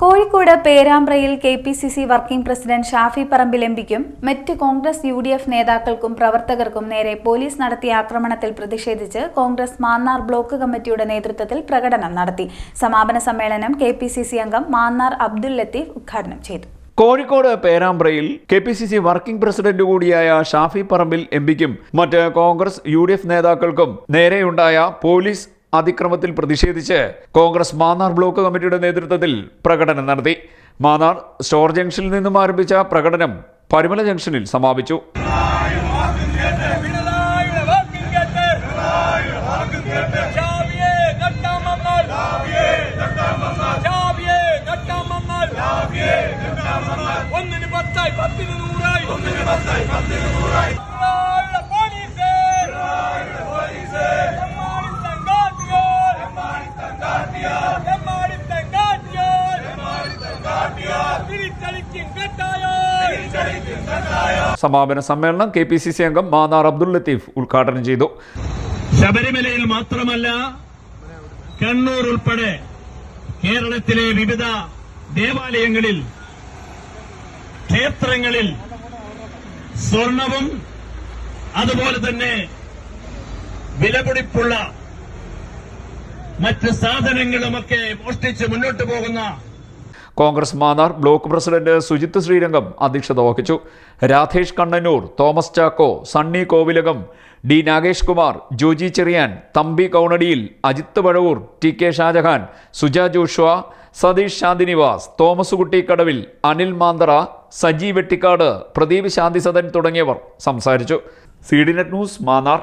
Kozhikode പേരാമ്പ്രയിൽ K P C C working president Shafi Parambil എംപിക്കും മറ്റ് Congress U D F നേതാക്കൾക്കും പ്രവർത്തകർക്കും നേരെ പോലീസ് നടത്തിയ ആക്രമണത്തിൽ പ്രതിഷേധിച്ച് കോൺഗ്രസ് മാന്നാർ ബ്ലോക്ക് കമ്മിറ്റിയുടെ നേതൃത്വത്തിൽ പ്രകടനം നടത്തി. സമാപന സമ്മേളനം കെ പി സി സി അംഗം മാന്നാർ അബ്ദുൽ ലത്തീഫ് ഉദ്ഘാടനം ചെയ്തു. Kozhikode പേരാമ്പ്രയിൽ K P C C working president കൂടിയായ ഷാഫി പറമ്പിൽ എം പിക്കും മറ്റ് കോൺഗ്രസ് യു ഡി എഫ് നേതാക്കൾക്കും നേരെയുണ്ടായ പോലീസ് അതിക്രമത്തിൽ പ്രതിഷേധിച്ച് കോൺഗ്രസ് മാന്നാർ ബ്ലോക്ക് കമ്മിറ്റിയുടെ നേതൃത്വത്തിൽ പ്രകടനം നടത്തി. മാന്നാർ സ്റ്റോർ ജംഗ്ഷനിൽ നിന്നും ആരംഭിച്ച പ്രകടനം പരിമല ജംഗ്ഷനിൽ സമാപിച്ചു. ഒന്നിന് പത്തായി പത്തിന് കട്ടാമമ്മൽ ഒന്നിന് പത്തായി പത്തിന് നൂറായി. സമാപന സമ്മേളനം കെ പി സി സി അംഗം മാന്നാർ അബ്ദുൽ ലത്തീഫ് ഉദ്ഘാടനം ചെയ്തു. ശബരിമലയിൽ മാത്രമല്ല കണ്ണൂർ ഉൾപ്പെടെ കേരളത്തിലെ വിവിധ ദേവാലയങ്ങളിൽ ക്ഷേത്രങ്ങളിൽ സ്വർണവും അതുപോലെ തന്നെ വിലപിടിപ്പുള്ള മറ്റ് സാധനങ്ങളുമൊക്കെ മോഷ്ടിച്ച് മുന്നോട്ട് പോകുന്ന Congress Mannar block president Sujith Sreerangam അധ്യക്ഷത വഹിച്ചു. Radhesh Kannanur Thomas Chacko Sunny Kovilakam D Nagesh Kumar Joji Cherian Thampi കൗണടിയിൽ Ajith Pazhavoor T K Shajahan Suja Joshua Satheesh Shanthinivas Thomas Kuttikkadavil Anil Manthara Saji Vettikkad Pradeep Shanthisadan തുടങ്ങിയവർ സംസാരിച്ചു. C D net news Mannar.